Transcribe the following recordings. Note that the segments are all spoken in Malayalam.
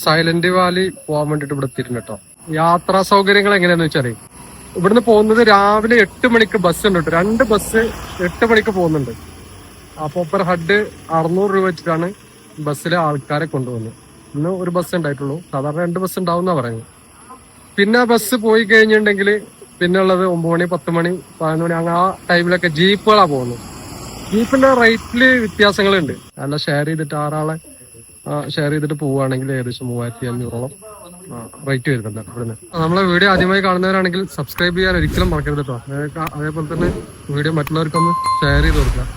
സൈലന്റ് വാലി പോകാൻ വേണ്ടിട്ട് ഇവിടെ എത്തിയിട്ടുണ്ട് കേട്ടോ. യാത്രാ സൗകര്യങ്ങൾ എങ്ങനെയാന്ന് വെച്ചാൽ ഇവിടുന്ന് പോകുന്നത് രാവിലെ എട്ട് മണിക്ക് ബസ് ഉണ്ട് കേട്ടോ. രണ്ട് ബസ് എട്ട് മണിക്ക് പോകുന്നുണ്ട്. അപ്പൊ പെർ ഹെഡ് അറുന്നൂറ് രൂപ വെച്ചിട്ടാണ് ബസ്സിലെ ആൾക്കാരെ കൊണ്ടുപോകുന്നത്. ഇന്ന് ഒരു ബസ് ഉണ്ടായിട്ടുള്ളൂ. സാധാരണ രണ്ട് ബസ് ഉണ്ടാവും എന്നാ പറയുന്നത്. പിന്നെ ബസ് പോയി കഴിഞ്ഞിട്ടുണ്ടെങ്കിൽ പിന്നെ ഉള്ളത് ഒമ്പത് മണി പത്ത് മണി പതിനൊന്ന് മണി അങ്ങനെ ആ ടൈമിലൊക്കെ ജീപ്പുകളാണ് പോകുന്നത്. ജീപ്പിന്റെ റേറ്റിൽ വ്യത്യാസങ്ങളുണ്ട്. നല്ല ഷെയർ ചെയ്തിട്ട് ആറാളെ ഷെയർ ചെയ്തിട്ട് പോവുകയാണെങ്കിൽ ഏകദേശം മൂവായിരത്തി അഞ്ഞൂറോളം റേറ്റ് വരുന്നുണ്ട് ഇവിടുന്ന് നമ്മളെ വീഡിയോ ആദ്യമായി കാണുന്നവരാണെങ്കിൽ സബ്സ്ക്രൈബ് ചെയ്യാൻ ഒരിക്കലും മറക്കരുത് കേട്ടോ അതേപോലെ തന്നെ വീഡിയോ മറ്റുള്ളവർക്കൊന്ന് ഷെയർ ചെയ്ത് കൊടുക്കുക.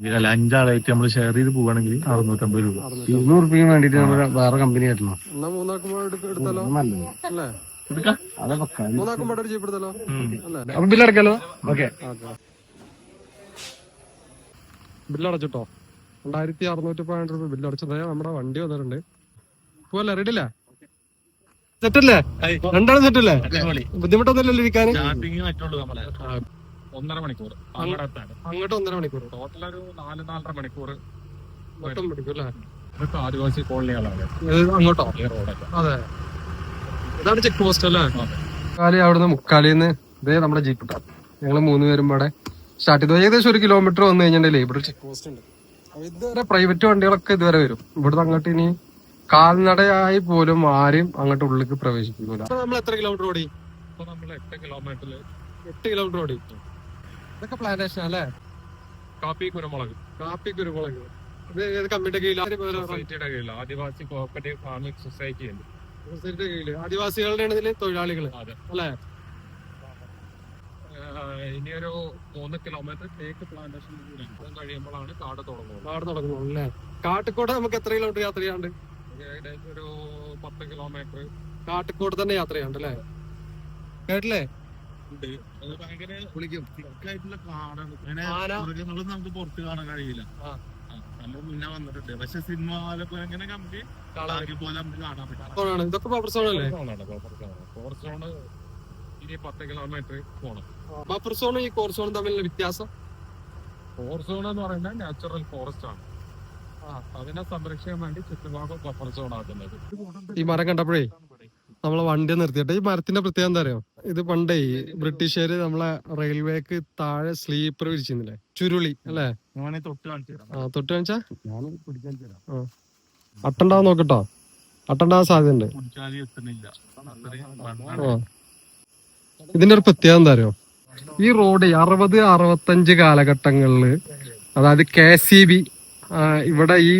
അല്ല അഞ്ചാളായിട്ട് നമ്മൾ ഷെയർ ചെയ്ത് പോവാണെങ്കിൽ അറുന്നൂറ്റമ്പത് രൂപ. ഇരുന്നൂറ് റുപ്യക്ക് വേണ്ടിട്ട് നമ്മൾ വേറെ കമ്പനി ആയിരുന്നു അപ്പൊ ബില്ലടക്കാലോ എടുത്താലോ നല്ലത് അല്ലേ അതെ പക്ക മൂന്നാക്കുമ്പോ ഒരു ജീപ്പ് എടുത്താലോ അല്ലേ അപ്പൊ ബില്ലടക്കാലോ ഓക്കെ ബില്ലടച്ചിട്ടോ? രണ്ടായിരത്തി അറുന്നൂറ്റി പതിനെട്ട് രൂപ ബില്ലടച്ചത് നമ്മുടെ വണ്ടി വന്നിട്ടുണ്ട്. പോവല്ലേ? റെഡില്ല സെറ്റല്ലേ? രണ്ടാണ് സെറ്റല്ലേ? ബുദ്ധിമുട്ടൊന്നുമില്ലല്ലോ ഇരിക്കാൻ ഒന്നര മണിക്കൂർ. അങ്ങോട്ട് ഒന്നര മണിക്കൂർ. ടോട്ടൽ ഒരു നാല് നാലര മണിക്കൂർ. ഒട്ടും പിടിക്കും അല്ലേ? ഇതൊക്കെ ആദിവാസി കോളനികളാണ്. അങ്ങോട്ടോ? അതെ. ഇതാണ് ചെക്ക് പോസ്റ്റ് അല്ലേ? മുക്കാലി അവിടുന്ന് മുക്കാലിന്ന് ഇതേ നമ്മുടെ ജീപ്പ് ഞങ്ങൾ ഞങ്ങൾ മൂന്ന് പേരും ഇവിടെ സ്റ്റാർട്ട് ചെയ്തു. ഏകദേശം ഒരു കിലോമീറ്റർ വന്നു കഴിഞ്ഞിട്ടുണ്ടെങ്കിൽ ഇവിടെ ചെക്ക് പോസ്റ്റ് ഉണ്ട്. ഇതുവരെ പ്രൈവറ്റ് വണ്ടികളൊക്കെ ഇതുവരെ വരും. ഇവിടുന്ന് അങ്ങോട്ട് ഇനി കാൽനടയായി പോലും ആരും അങ്ങോട്ട് ഉള്ളിലേക്ക് പ്രവേശിക്കൂല നമ്മൾ എത്ര കിലോമീറ്റർ ഓടി? നമ്മൾ എട്ട് കിലോമീറ്ററിൽ എട്ട് കിലോമീറ്റർ ഓടി. ഇതൊക്കെ പ്ലാന്റേഷൻ അല്ലേ? കാപ്പി കുരുമുളക്. കാപ്പി കുരുമുളക്. ഇത് ഏത് കമ്മിയുടെ സൊസൈറ്റിയുടെ കീഴിൽ ആദിവാസി കോപ്പറേറ്റീവ് ഫാമിംഗ് സൊസൈറ്റി ഉണ്ട് സൊസൈറ്റിയുടെ കീഴിൽ. ആദിവാസികളുടെ തൊഴിലാളികൾ തൊഴിലാളികൾ. അതെ. അല്ലേ? ഇനിയൊരു മൂന്ന് കിലോമീറ്റർ തേക്ക് പ്ലാന്റേഷൻ കഴിയുമ്പോഴാണ് കാട് തുടങ്ങുന്നത്. കാട് തുടങ്ങുന്നു അല്ലേ കാട്ടിക്കോട് നമുക്ക് എത്ര കിലോമീറ്റർ യാത്ര ചെയ്യാണ്ട് ഏകദേശം ഒരു പത്ത് കിലോമീറ്റർ കാട്ടിക്കോട് തന്നെ യാത്ര ചെയ്യാണ്ട് അല്ലേ? കേട്ടില്ലേ? വിളിക്കും. കാടാണ്? നമുക്ക് പുറത്ത് കാണാൻ കഴിയില്ല. നമ്മൾ മുന്നേ വന്നിട്ടുണ്ട്. പക്ഷെ സിനിമയിലൊക്കെ എങ്ങനെ നമുക്ക് കാണാൻ പോലെ നമുക്ക് കാണാൻ പറ്റും. സോണാണ് ഇതൊക്കെ ബഫർ സോൺ അല്ലേ? ഫോർ സോൺ ഇനി പത്ത് കിലോമീറ്റർ പോണം. ബഫർ സോണും ഈ കോർ സോണും തമ്മിലുള്ള വ്യത്യാസം? കോർ സോൺ എന്ന് പറയുന്നത് നാച്ചുറൽ ഫോറസ്റ്റ് ആണ്. അതിനെ സംരക്ഷിക്കാൻ വേണ്ടി ചുറ്റുഭാഗം ബഫർ സോൺ ആക്കുന്നത്. ഈ മരം കണ്ടപ്പോഴേ നമ്മളെ വണ്ടി നിർത്തിയിട്ട് ഈ മരത്തിന്റെ പ്രത്യേകത എന്താ അറിയോ? ഇത് പണ്ടേ ബ്രിട്ടീഷുകാര് നമ്മളെ റെയിൽവേക്ക് താഴെ സ്ലീപ്പർ വിരിച്ചിരുന്നില്ലേ? ചുരുളി അല്ലേ? തൊട്ട് കാണിച്ചു ആ തൊട്ട് അട്ടുണ്ടാവും നോക്കട്ടോ. അട്ടണ്ടാ സാധ്യതയുണ്ട്. ഇതിന്റെ ഒരു പ്രത്യേകത എന്താ അറിയോ? ഈ റോഡ് അറുപത് അറുപത്തഞ്ച് കാലഘട്ടങ്ങളിൽ അതായത് കെ സി ബി ഇവിടെ ഈ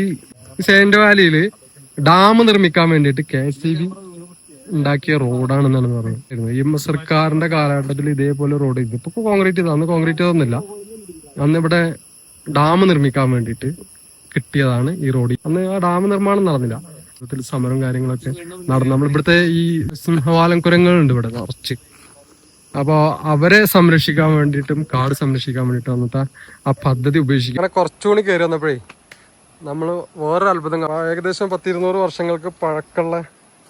സെന്റ് വാലിയിൽ ഡാം നിർമ്മിക്കാൻ വേണ്ടിയിട്ട് കെ സി ബി ഉണ്ടാക്കിയ റോഡാണെന്നാണ് പറയുന്നത്. ഈ സർക്കാരിന്റെ കാലഘട്ടത്തിൽ ഇതേപോലെ റോഡ് ഇതിപ്പോ കോൺക്രീറ്റ് ചെയ്ത. അന്ന് കോൺക്രീറ്റ് ചെയ്തൊന്നുമില്ല. അന്ന് ഇവിടെ ഡാം നിർമ്മിക്കാൻ വേണ്ടിയിട്ട് കിട്ടിയതാണ് ഈ റോഡ്. അന്ന് ആ ഡാം നിർമ്മാണം നടന്നില്ല. സമരം കാര്യങ്ങളൊക്കെ നടന്നു. നമ്മളിവിടുത്തെ ഈ സിംഹവാലം കുരങ്ങളുണ്ട് ഇവിടെ. നിറച്ച് അപ്പോ അവരെ സംരക്ഷിക്കാൻ വേണ്ടിയിട്ടും കാട് സംരക്ഷിക്കാൻ വേണ്ടിയിട്ടും അന്നത്തെ ആ പദ്ധതി ഉപേക്ഷിക്കും. അങ്ങനെ കുറച്ചുകൂടി കയറി വന്നപ്പോഴേ നമ്മൾ വേറൊരു അത്ഭുതം. ഏകദേശം പത്തിരുന്നൂറ് വർഷങ്ങൾക്ക് പഴക്കമുള്ള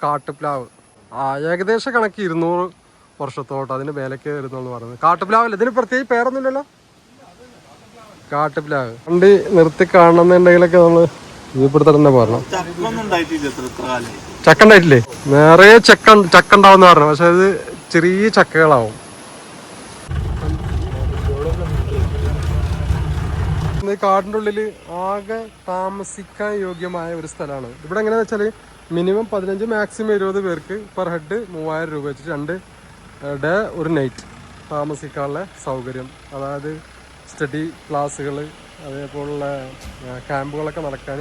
കാട്ടുപ്ലാവ്. ആ ഏകദേശം കണക്ക് ഇരുന്നൂറ് വർഷത്തോട്ട് അതിന് മേലേക്ക് വരുന്നു പറയുന്നത് കാട്ടുപ്ലാവല്ല ഇതിന് പ്രത്യേകിച്ച് പേരൊന്നുമില്ലല്ലോ. കാട്ടുപ്ലാവ്. വണ്ടി നിർത്തി കാണണമെന്നുണ്ടെങ്കിലൊക്കെ നമ്മൾ ഇവിടുത്തെ തന്നെ പറഞ്ഞു ചക്ക ഉണ്ടായിട്ടില്ലേ? നിറയെ ചക്ക ചക്ക ഉണ്ടാവുന്ന പറഞ്ഞു. പക്ഷെ അത് ചെറിയ ചക്കകളാവും. ഈ കാടിന്റെ ഉള്ളിൽ ആകെ താമസിക്കാൻ യോഗ്യമായ ഒരു സ്ഥലമാണ്. ഇവിടെ എങ്ങനെയാന്ന് വെച്ചാൽ മിനിമം പതിനഞ്ച് മാക്സിമം ഇരുപത് പേർക്ക് പെർ ഹെഡ് മൂവായിരം രൂപ വെച്ച് രണ്ട് ഡേ ഒരു നൈറ്റ് താമസിക്കാനുള്ള സൗകര്യം. അതായത് സ്റ്റഡി ക്ലാസ്സുകൾ അതേപോലുള്ള ക്യാമ്പുകളൊക്കെ നടക്കാൻ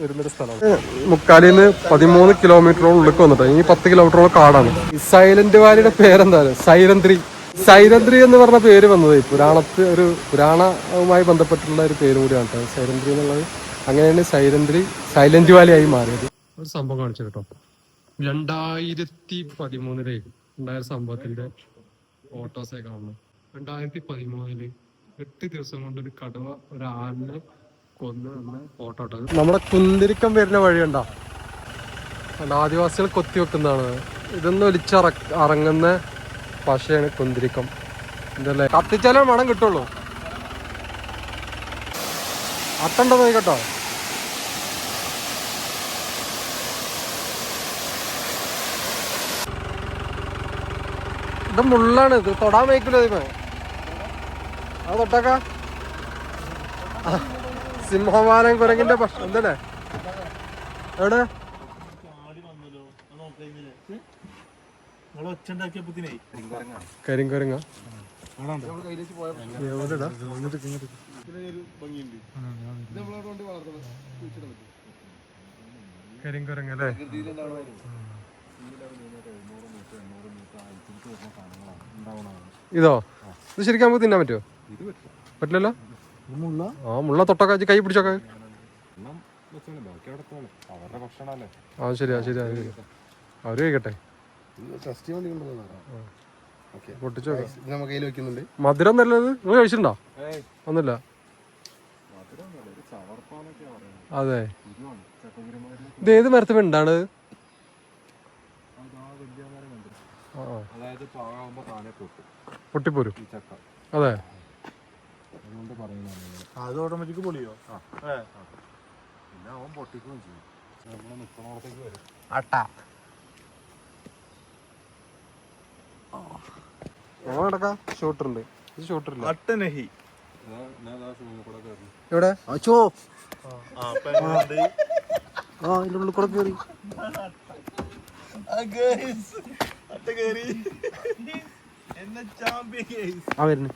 വരുന്നൊരു സ്ഥലമാണ് മുക്കാലിന്ന് പതിമൂന്ന് കിലോമീറ്ററോളം ഉള്ളിൽ വന്നിട്ട് ഇനി പത്ത് കിലോമീറ്ററോളം കാടാണ്. ഈ സൈലന്റ് വാലിയുടെ പേരെന്താ സൈരന്ത്രി സൈരന്ത്രി എന്ന് പറഞ്ഞ പേര് വന്നത് പുരാണത്തിൽ ഒരു പുരാണവുമായി ബന്ധപ്പെട്ടുള്ള ഒരു പേര് കൂടിയാണ് കേട്ടോ. സൈരന്ത്രി എന്നുള്ളത്. അങ്ങനെയാണ് സൈലന്ത്രി സൈലന്റ് വാലി ആയി മാറിയത്. ഒരു സംഭവം കാണിച്ചു കേട്ടോ. രണ്ടായിരത്തി പതിമൂന്നിലെ ഉണ്ടായ സംഭവത്തിന്റെ ഫോട്ടോസൊക്കെ കാണുന്നു രണ്ടായിരത്തി പതിമൂന്നിൽ എട്ട് ദിവസം കൊണ്ട് ഒരു കടുവ ഒരു ആലിനെ നമ്മുടെ കുന്തിരിക്കം വരുന്ന വഴിയുണ്ടോ? ആദിവാസികൾ കൊത്തി വെക്കുന്നതാണ്. ഇതൊന്ന് ഒലിച്ചിറ ഇറങ്ങുന്ന പശയാണ് കുന്തിരിക്കം. എന്തല്ലേ കത്തിച്ചാലേ മണം കിട്ടുള്ളൂ. അട്ടണ്ടോ നോക്കട്ടോ. ഇത് മുള്ളാണ് ഇത് തൊടാൻ വയ്ക്കില്ല ഇതിന്. അത് തൊട്ടാക്ക. സിംഹവാലൻ കുരങ്ങിന്റെ ഭക്ഷണം എന്തല്ലേ? എവിടെ? കരിങ്കുരങ്ങ? എവിടെടാ? കരിങ്കുരങ്ങ അല്ലേ ഇതോ? ഇത് ശരിക്കും നമുക്ക് തിന്നാൻ പറ്റുമോ പറ്റില്ലല്ലോ? ആ മുള്ള തൊട്ടൊക്കെ വെച്ച് കൈ പിടിച്ചൊക്കെ. ആ ശരി ആ ശരി അവർ കഴിക്കട്ടെ. മധുരം നല്ലത് നിങ്ങൾ കഴിച്ചിട്ടുണ്ടോ? ഒന്നുമില്ല. അതെ. ഇത് ഏത് മരത്തിൽ ഉണ്ടാണ് പൊട്ടിപ്പോരും. ഈ ചക്ക. അതെ. അതുകൊണ്ട് പറയുന്നതാണ്. അത് ഓട്ടോമാറ്റിക് പൊളിയോ? പിന്നെ അവൻ പൊട്ടിക്കുകയും ചെയ്യും. നമ്മൾ നിൽക്കണോടത്തേക്ക് വരും. ഞങ്ങൾ ഷൂട്ടർ ഷൂട്ടറുണ്ട് ഇത് ഷൂട്ടറില്ല അട്ടനഹി. കൂടെ കയറി. എവിടെ? അച്ചോ ആ ഇതിന്റെ ഉള്ളിൽ കൂടെ കയറി അട്ട ആ വരുന്നു.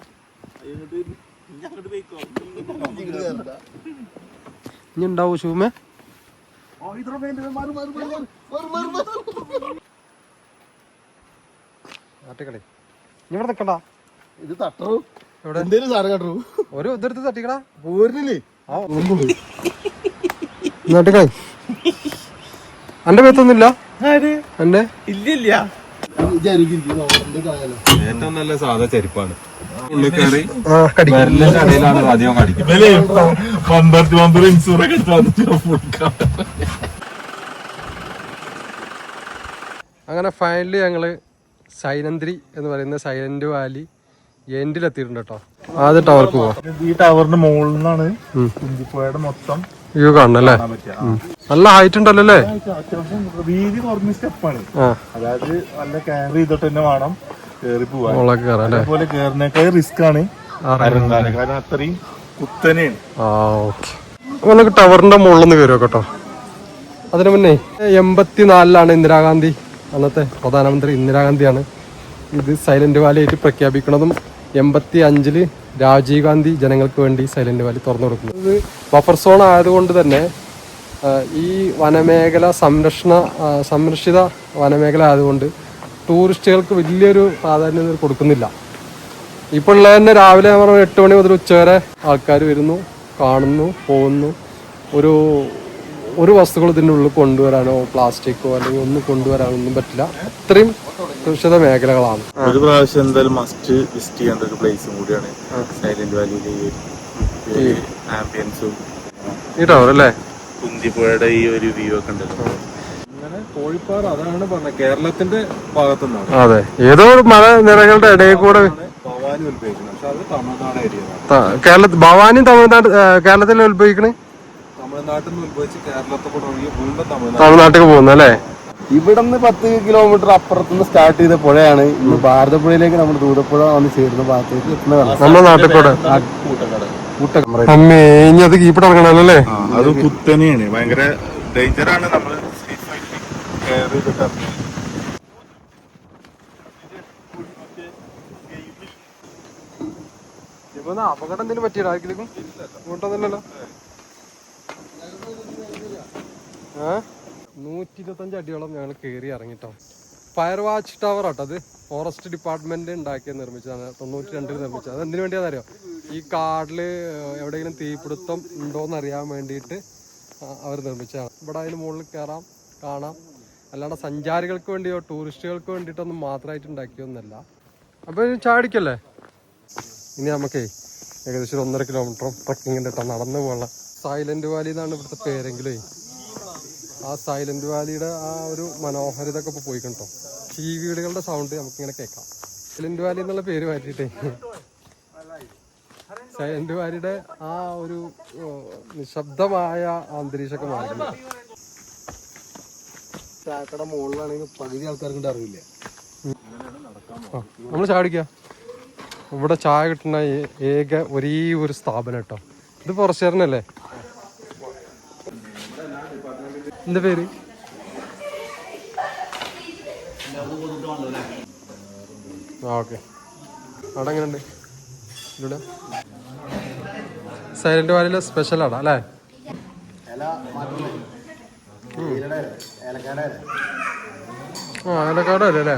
ഇനി ഉണ്ടാവോ ഷൂമേ? ആട്ടിക്കളി ഇനി ഇവിടെ നിക്കണ്ട. ഇത് തട്ടറു എവിടെ? എന്തേലും സാധനം കട്ടറു ഒരു ഇതെടുത്ത് തട്ടിക്കടാ പോരില്ലേ ആ നാട്ടിക്കളി അന്റെ പേത്തൊന്നുമില്ല എന്റെ ഇല്ലില്ല. ഇല്ല ഏറ്റവും നല്ല സാധാ ചെരുപ്പാണ്. പന്ത്രണ്ട് പന്ത്രണ്ട് അങ്ങനെ ഫൈനലി ഞങ്ങൾ സൈനന്ദ്രി എന്ന് പറയുന്ന സൈലന്റ് വാലി എൻഡിലെത്തിയിട്ടുണ്ട് കേട്ടോ. ആദ്യം ടവർക്ക് പോവാം. ഈ ടവറിന്റെ മുകളിൽ നിന്നാണ് കുഞ്ചിപ്പോയുടെ മൊത്തം വ്യൂ കാണണല്ലേ നല്ല ഹൈറ്റ് ഉണ്ടല്ലോ അല്ലേ? അത്യാവശ്യം വീതി കുറഞ്ഞ സ്റ്റെപ്പാണ് അതായത് നല്ല കയറി ചെയ്തിട്ട് തന്നെ വേണം. കേറി പോവാൻ. അതുപോലെ കേറിനേക്കാൾ റിസ്ക് ആണ് കാരണം അത്രയും കുത്തനെയാണ്. നമുക്ക് ടവറിന്റെ മുകളിൽ നിന്ന് കയറുക കേട്ടോ? അതിനു മുന്നേ എൺപത്തിനാലിലാണ് ഇന്ദിരാഗാന്ധി. അന്നത്തെ പ്രധാനമന്ത്രി ഇന്ദിരാഗാന്ധിയാണ് ഇത് സൈലന്റ് വാലി ആയിട്ട് പ്രഖ്യാപിക്കുന്നതും എൺപത്തി അഞ്ചിൽ രാജീവ് ഗാന്ധി ജനങ്ങൾക്ക് വേണ്ടി സൈലന്റ് വാലി തുറന്നു കൊടുക്കുന്നത്. ഇത് ബഫർ സോൺ ആയതുകൊണ്ട് തന്നെ ഈ വനമേഖല സംരക്ഷണ സംരക്ഷിത വനമേഖല ആയതുകൊണ്ട് ടൂറിസ്റ്റുകൾക്ക് വലിയൊരു പ്രാധാന്യം കൊടുക്കുന്നില്ല. ഇപ്പോൾ ഉള്ള തന്നെ രാവിലെ പറഞ്ഞ എട്ട് മണി മുതൽ ഉച്ചവരെ ആൾക്കാർ വരുന്നു കാണുന്നു പോകുന്നു. ഒരു ഒരു വസ്തുക്കൾ ഇതിന്റെ ഉള്ളിൽ കൊണ്ടുവരാനോ പ്ലാസ്റ്റിക്കോ അല്ലെങ്കിൽ ഒന്നും കൊണ്ടുവരാനോ ഒന്നും പറ്റില്ല. അത്രയും സുരക്ഷിത മേഖലകളാണ്. ഒരു പ്രാവശ്യം എന്തായാലും മസ്റ്റ് വിസിറ്റ് ചെയ്യേണ്ട ഒരു പ്ലേസും കൂടിയാണ് സൈലന്റ് വാലിയിലെ ഈ ഒരു ആംബിയൻസും ഈ ടവർ അല്ലേ? കുന്തിപ്പുഴയുടെ ഈ ഒരു വ്യൂ ഒക്കെ ഉണ്ടല്ലോ. കോഴിപ്പാറ അതാണ് പറഞ്ഞത് കേരളത്തിന്റെ ഭാഗത്തുനിന്നാണ്. അതെ. ഏതോ മല നിരകളുടെ ഇടയിൽ കൂടെ ഭവാനി ഉത്ഭവിക്കുന്നത്. പക്ഷെ അത് തമിഴ്നാട് ഏരിയതാണ് കേരള ഭവാനി തമിഴ്നാട് കേരളത്തിൽ ഉത്ഭവിക്കണേ? തമിഴ്നാട്ടിൽ നിന്ന് ഉത്ഭവിച്ച് കേരളത്തിൽ കൂടെ ഒഴുകി വീണ്ടും തമിഴ്നാട് തമിഴ്നാട്ടിലേക്ക് പോകുന്നു അല്ലേ? ഇവിടുന്ന് പത്ത് കിലോമീറ്റർ അപ്പുറത്ത് നിന്ന് സ്റ്റാർട്ട് ചെയ്ത പുഴയാണ്. ഇന്ന് ഭാരതപ്പുഴയിലേക്ക് നമ്മൾ ദൂരപ്പുഴ വന്ന് ചേരുന്ന ഭാഗത്തേക്ക് എത്തുന്നതാണ് നമ്മുടെ നാട്ടിൽ കൂടെ. കൂട്ടക്കട അമ്മേ ഇനി അത് കീപ്പിട്ട് അത് കുത്തനെയാണ്. ഭയങ്കര ഡേഞ്ചറാണ് നമ്മൾ സേഫായിട്ട് ഇറങ്ങുന്നത്. ഇപ്പൊ അപകടം എന്തെങ്കിലും പറ്റിയോ ആർക്കെങ്കിലും ഇങ്ങോട്ടൊന്നുമില്ലല്ലോ. ഏ? നൂറ്റി ഇരുപത്തഞ്ച് അടിയോളം ഞങ്ങൾ കയറി ഇറങ്ങിട്ടോ. ഫയർ വാച്ച് ടവർ ആട്ടോ അത്. ഫോറസ്റ്റ് ഡിപ്പാർട്ട്മെന്റ് ഉണ്ടാക്കിയ നിർമ്മിച്ചതാണ്. തൊണ്ണൂറ്റി രണ്ടിൽ നിർമ്മിച്ചത്. അത് എന്തിനു വേണ്ടിയാണെന്നറിയോ ഈ കാട്ടിൽ എവിടെയെങ്കിലും തീപിടുത്തം ഉണ്ടോന്ന് അറിയാൻ വേണ്ടിയിട്ട് അവർ നിർമ്മിച്ചതാണ്. ഇവിടെ അതിന് മുകളിൽ കയറാം കാണാം. അല്ലാണ്ട് സഞ്ചാരികൾക്ക് വേണ്ടിയോ ടൂറിസ്റ്റുകൾക്ക് വേണ്ടിയിട്ടൊന്നും മാത്രമായിട്ട് ഉണ്ടാക്കിയൊന്നുമല്ല. അപ്പോൾ ഇനി ചാടിക്കല്ലേ? ഇനി നമുക്കേ ഏകദേശം ഒരു ഒന്നര കിലോമീറ്ററും ട്രക്കിങ്ങിന്റെ കേട്ടോ. നടന്നു പോകാനുള്ള. സൈലന്റ് വാലി എന്നാണ് ഇവിടുത്തെ പേരെങ്കിലേ. ആ സൈലന്റ് വാലിയുടെ ആ ഒരു മനോഹരിത ഒക്കെ ഇപ്പോൾ പോയി കണ്ടോ ചീവീടുകളുടെ സൗണ്ട് നമുക്കിങ്ങനെ കേൾക്കാം. സൈലന്റ് വാലി എന്നുള്ള പേര് മാറ്റിയിട്ടേ. സൈലന്റ് വാലിയുടെ ആ ഒരു നിശബ്ദമായ അന്തരീക്ഷമൊക്കെ മാറി ചാക്കട മുകളിലാണെങ്കിൽ പകുതി ആൾക്കാർക്ക് അറിയില്ല. നമ്മൾ ചായ കുടിക്കുക ഇവിടെ ചായ കിട്ടുന്ന ഏക ഒരേ ഒരു സ്ഥാപനം കേട്ടോ. ഇത് പുറച്ചേരനല്ലേ എന്താ പേര്? ഓക്കെ. അവിടെ എങ്ങനെയുണ്ട്? ഇവിടെ? സൈലന്റ് വാലിയിലെ സ്പെഷ്യൽ ആടാ അല്ലേ? ആ ഏലക്കാട് അല്ലേ അല്ലേ?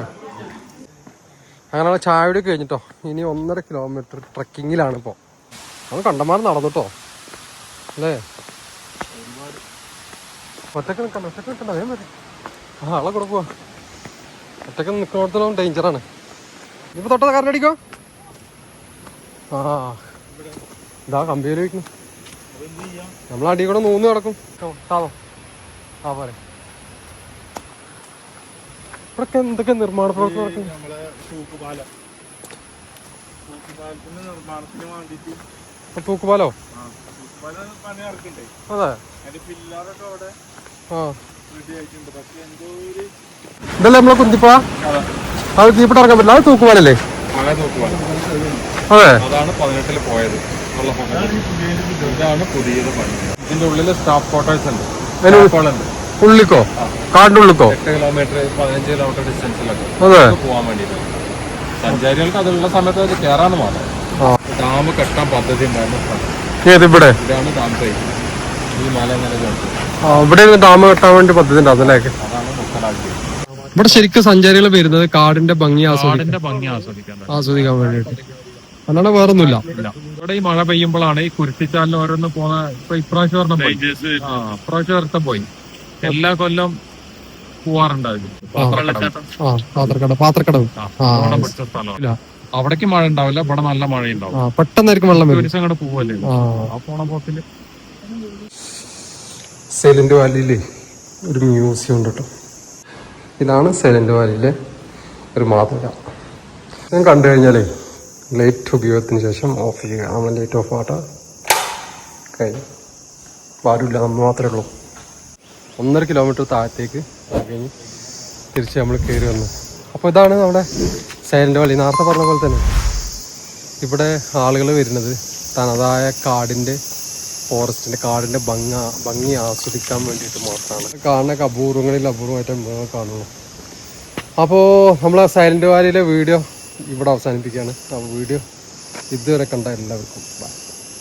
അങ്ങനെ ചായ കുടി കഴിഞ്ഞിട്ടോ. ഇനി ഒന്നര കിലോമീറ്റർ ട്രക്കിങ്ങിലാണ് ഇപ്പോൾ നമ്മൾ കണ്ടമാനം നടന്നിട്ടോ. അല്ലേ? ഒറ്റയ്ക്ക് നിൽക്കണ്ട ഒറ്റയ്ക്ക് നിൽക്കണ്ട അതേ ആ ആളെ കൂടെ പോവാ. ഒറ്റയ്ക്ക് നിൽക്കുന്നിടത്തോളം ഡേഞ്ചറാണ് ഇപ്പൊ തൊട്ട കറണ്ടടിക്കോ ആ ഇതാ കമ്പിയിൽ വയ്ക്കുന്നു നമ്മൾ അടി കൂടെ നൂന്ന് കിടക്കും സാധോ ആ പോരെ ഇവിടൊക്കെ എന്തൊക്കെ നിർമ്മാണ പ്രവർത്തനം നടക്കുന്നു നമ്മളെ തൂക്കുപാലം. തൂക്കുപാലത്തിന്റെ നിർമ്മാണത്തിന് വേണ്ടിട്ട് ഇപ്പൊ തൂക്കുപാലോ? തൂക്കുപാലം പണി ഇറക്കണ്ടേ അതെ. അതിന്റെ പില്ലാറൊക്കെ അവിടെ ആ. റെഡി ആയിട്ടുണ്ട്. പക്ഷെ എന്തോ ഒരു ഇതല്ലേ നമ്മളെ കുന്തിപ്പാ? അത്. തീപ്പിട്ട് ഇറങ്ങാൻ പറ്റില്ല. അത് തൂക്കുപാലല്ലേ? തൂക്കുപാലം. അതെ. അതാണ് പതിനെട്ടിൽ പോയത്. ഇതാണ് പുതിയത് പണി. ഇതിന്റെ ഉള്ളിൽ സ്റ്റാഫ് ക്വാർട്ടേഴ്സ് ഉണ്ട്. ഉള്ളിക്കോ? എട്ട് കിലോമീറ്റർ പതിനഞ്ച് കിലോമീറ്റർ ഡിസ്റ്റൻസിലൊക്കെ പോകാൻ വേണ്ടിയിട്ട്. സഞ്ചാരികൾക്ക് അതിലുള്ള സമയത്ത് കയറാന്ന് മാത്രം ഡാം കെട്ടാൻ പദ്ധതി ഉണ്ടായിരുന്ന. ഇവിടെ? ഇതാണ് ഡാം സൈറ്റ് ഈ മല ഇങ്ങനെ ചേർത്ത് ആ ഇവിടെ ഡാം കെട്ടാൻ വേണ്ടി പദ്ധതി ഉണ്ട് അതിലേക്ക് അതാണ് മുക്കലാക്കിയത് ഇവിടെ ശരിക്കും സഞ്ചാരികൾ വരുന്നത് കാടിന്റെ ഭംഗി ആസ്വദിക്കാൻ കാടിന്റെ ഭംഗി ആസ്വദിക്കാൻ ആസ്വദിക്കാൻ വേണ്ടിയിട്ട്. അല്ലാണ്ട് വേറൊന്നുമില്ല. ഇവിടെ ഈ മഴ പെയ്യുമ്പോഴാണ് ഈ കുരുത്തിച്ചാലിന് ഓരോന്ന് പോന്ന ഇപ്പൊ ഇപ്രാവശ്യം ഒരെണ്ണം പോയി. ആ ഇപ്രാവശ്യം ഒരുത്തം പോയി. എല്ലാ കൊല്ലം പോവാറുണ്ട് പാത്രക്കടവ്. ആ പാത്രക്കട പാത്രക്കടവ് പിടിച്ച സ്ഥലം അവിടേക്ക് മഴ ഉണ്ടാവില്ല ഇവിടെ നല്ല മഴ ഉണ്ടാവും പെട്ടെന്നായിരിക്കും വെള്ളം വരും. അങ്ങോട്ട് പോവല്ലേ? ആ. ആ പോണ പോക്കിൽ. സൈലന്റ് വാലിയിലെ ഒരു മ്യൂസിയം ഉണ്ട് കേട്ടോ. ഇതാണ് സൈലന്റ് വാലിയിലെ ഒരു മാതൃക. ഞാൻ കണ്ടു കഴിഞ്ഞാലേ ലൈറ്റ് ഉപയോഗത്തിന് ശേഷം ഓഫ് ചെയ്യുക. നമ്മൾ ലൈറ്റ് ഓഫ് ആട്ട കഴിഞ്ഞു. പാടില്ല നമ്മൾ മാത്രമേ ഉള്ളൂ. ഒന്നര കിലോമീറ്റർ താഴത്തേക്ക് കഴിഞ്ഞ്. തിരിച്ച് നമ്മൾ കയറി വന്നു. അപ്പോൾ ഇതാണ് നമ്മുടെ സൈലന്റ് വാലി നേരത്തെ പറഞ്ഞ പോലെ തന്നെ ഇവിടെ ആളുകൾ വരുന്നത് തനതായ കാടിന്റെ ഫോറസ്റ്റിന്റെ കാടിന്റെ ഭംഗ ഭംഗി ആസ്വദിക്കാൻ വേണ്ടിയിട്ട് മാത്രമാണ്. കാണുന്ന അപൂർവങ്ങളിൽ അപൂർവമായിട്ട് കാണുള്ളൂ. അപ്പോൾ നമ്മൾ സൈലന്റ് വാലിയിലെ വീഡിയോ ഇവിടെ അവസാനിപ്പിക്കുകയാണ്. ആ വീഡിയോ ഇതുവരെ കണ്ട എല്ലാവർക്കും ബൈ